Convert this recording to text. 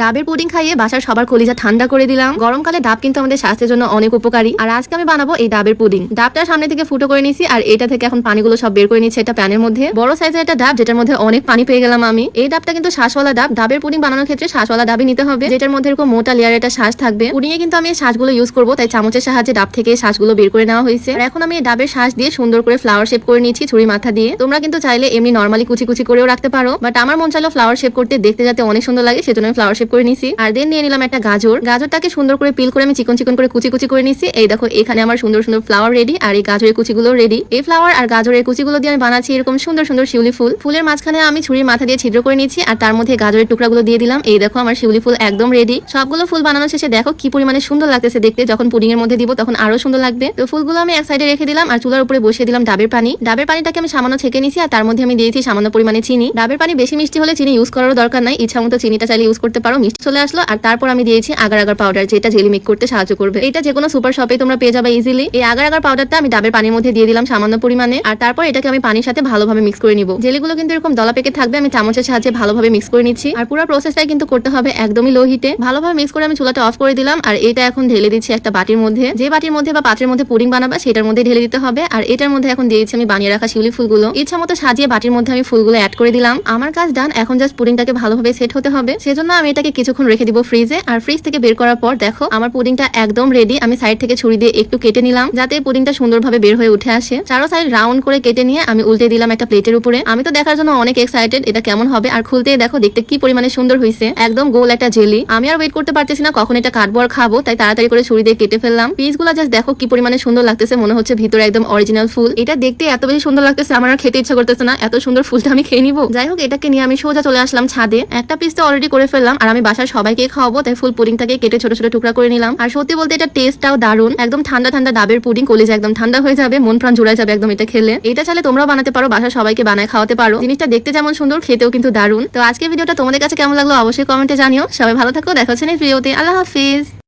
ডাবের পুডিং খাইয়ে বাসার সবার কলিজা ঠান্ডা করে দিলাম। গরমকালে ডাব কিন্তু আমাদের স্বাস্থ্যের জন্য অনেক উপকারী। আর আজকে আমি বানাবো এই ডাবের পুডিং। ডাবটা সামনে থেকে ফুটো করে নিছি আর এটা থেকে এখন পানিগুলো সব বের করে নিচ্ছে এটা প্যানের মধ্যে। বড় সাইজের একটা ডাব যেটার মধ্যে অনেক পানি পেয়ে গেলাম আমি। এই ডাবটা কিন্তু শ্বাসওয়ালা ডাব। ডাবের পুডিং বানানোর ক্ষেত্রে শ্বাসওয়ালা ডাবই নিতে হবে। যেটার মধ্যে এরকম মোটা লেয়ার একটা শ্বাস থাকবে। পুডিংয়ে কিন্তু আমি শ্বাসগুলো ইউজ করব, তাই চামচের সাহায্যে ডাব থেকে শ্বাসগুলো বের করে নেওয়া হয়েছে। আর এখন আমি এই ডাবের শ্বাস দিয়ে সুন্দর করে ফ্লাওয়ার শেপ করে নিচ্ছি ছুরি মাথা দিয়ে। তোমরা কিন্তু চাইলে এমনি নর্মালি কুচি কুচি করেও রাখতে পারো। বাট আমার মন চাইলো ফ্লাওয়ার শেপ করতে, দেখতে যাতে অনেক সুন্দর লাগে, সেজন্য ফ্লাওয়ার শেপ করে নিছি। আর দেন নিয়ে নিলাম একটা গাজর। গাজরটাকে সুন্দর করে পিল করে আমি চিকন চিকন করে কুচি কুচি করে নিছি। এই দেখো, এখানে আমার সুন্দর সুন্দর ফ্লাওয়ার রেডি আর এই গাজরের কুচিগুলো রেডি এই ফ্লাওয়ার আর গাজরের কুচিগুলো দিয়ে আমি বানাচ্ছি এরকম সুন্দর সুন্দর শিউলি ফুল। ফুলের মাঝখানে আমি ছুরির মাথা দিয়ে ছিদ্র করে নিচ্ছি আর তার মধ্যে গাজরের টুকরাগুলো দিয়ে দিলাম। এই দেখো, আমার শিউলি ফুল একদম রেডি সবগুলো ফুল বানানো শেষে দেখো কি পরিমাণে সুন্দর লাগতেছে দেখতে। যখন পুডিং এর মধ্যে দিব তখন আরও সুন্দর লাগবে। তো ফুলগুলো আমি এক সাইডে রেখে দিলাম আর চুলার উপরে বসিয়ে দিলাম ডাবের পানি। ডাবের পানিটাকে আমি সামান্য ছেঁকে নিছি আর তার মধ্যে আমি দিয়েছি সামান্য পরিমাণে চিনি। ডাবের পানি বেশি মিষ্টি হলে চিনি ইউজ করারও দরকার নাই। ইচ্ছা মতো চিনিটা চাইলে ইউজ করতে পারো। মিষ্টি চলে আসলো আর তারপর আমি দিয়েছি আগার আগার পাউডার যেটা জেলি মেক করতে সাহায্য করবে। এটা যে কোনো সুপার শপে তোমরা পেয়ে যাবে ইজিলি এই আগার আগার পাউডারটা আমি ডাবের পানির মধ্যে দিয়ে দিলাম সামান্য পরিমাণে। আর তারপর এটাকে আমি পানির সাথে ভালোভাবে মিক্স করে নিব। জেলিগুলো কিন্তু এরকম দলা পেকে থাকবে, আমি চামচের সাহায্যে ভালোভাবে মিক্স করে নিচ্ছি। আর পুরো প্রসেসটাই কিন্তু করতে হবে একদমই লো হিটে ভালোভাবে মিক্স করে আমি চুলাটা অফ করে দিলাম আর এটা এখন ঢেলে দিচ্ছি একটা বাটির মধ্যে। যে বাটির মধ্যে বা পাত্রের মধ্যে পুডিং বানাবা, সেটার মধ্যে ঢেলে দিতে হবে। আর এটার মধ্যে এখন দিয়েছি আমি বানিয়ে রাখা শিউলি ফুলগুলো। ইচ্ছা মতো সাজিয়ে বাটির মধ্যে আমি ফুলগুলো অ্যাড করে দিলাম। আমার কাজ ডান এখন জাস্ট পুডিংটাকে ভালোভাবে সেট হতে হবে। সেজন্য আমি এটাকে কিছুক্ষণ রেখে দিব ফ্রিজে আর ফ্রিজ থেকে বের করার পর দেখো, আমার পুডিংটা একদম রেডি আমি সাইড থেকে ছুরি দিয়ে একটু কেটে নিলাম, যাতে পুডিংটা সুন্দরভাবে বের হয়ে উঠে আসে। চারো সাইড রাউন্ড করে কেটে নিয়ে আমি উল্টে দিলাম একটা প্লেটের উপরে। আমি তো দেখার জন্য অনেক এক্সাইটেড এটা কেমন হবে। আর খুলতেই দেখো, দেখতে কি পরিমাণে সুন্দর হয়েছে একদম গোল একটা জেলি আমি আর ওয়েট করতে পারতেছি না, কখন এটা কাটবো আর খাব। তাই তাড়াতাড়ি করে ছুরি দিয়ে কেটে ফেললাম। পিসগুলো জাস্ট দেখো কি পরিমাণে সুন্দর লাগতেছে, মনে হচ্ছে ভিতরে একদম অরিজিনাল ফুল। এটা দেখতে এত বেশি সুন্দর লাগতেছে, আমার আর খেতে ইচ্ছা করতেছে না। এত সুন্দর ফুলটা আমি খেয়ে নিবো। যাই হোক, এটাকে নিয়ে আমি সোজা চলে আসলাম ছাদে। একটা পিস তো অলরেডি করে ফেললাম, আর আমি বাসার সবাইকে খাওয়াবো, তাই ফুল পুডিংটাকে কেটে ছোট ছোট টুকরা করে নিলাম। আর সত্যি বলতে এটা টেস্টটাও দারুণ একদম ঠান্ডা ঠান্ডা ডাবের পুডিং, কলেজে একদম ঠান্ডা হয়ে যাবে, মন প্রাণ জুড়ে যাবে একদম এটা খেলে। এটা চাইলে তোমরাও বানাতে পারো, বাসার সবাইকে বানায় খাওয়াতে পারো। জিনিসটা দেখতে যেমন সুন্দর, খেতেও কিন্তু দারুণ তো আজকে ভিডিওটা তোমাদের কাছে কেমন লাগল অবশ্যই কমেন্টে জানিও। সবাই ভালো থাকো, দেখা হচ্ছে ভিডিওতে আল্লাহ হাফিজ!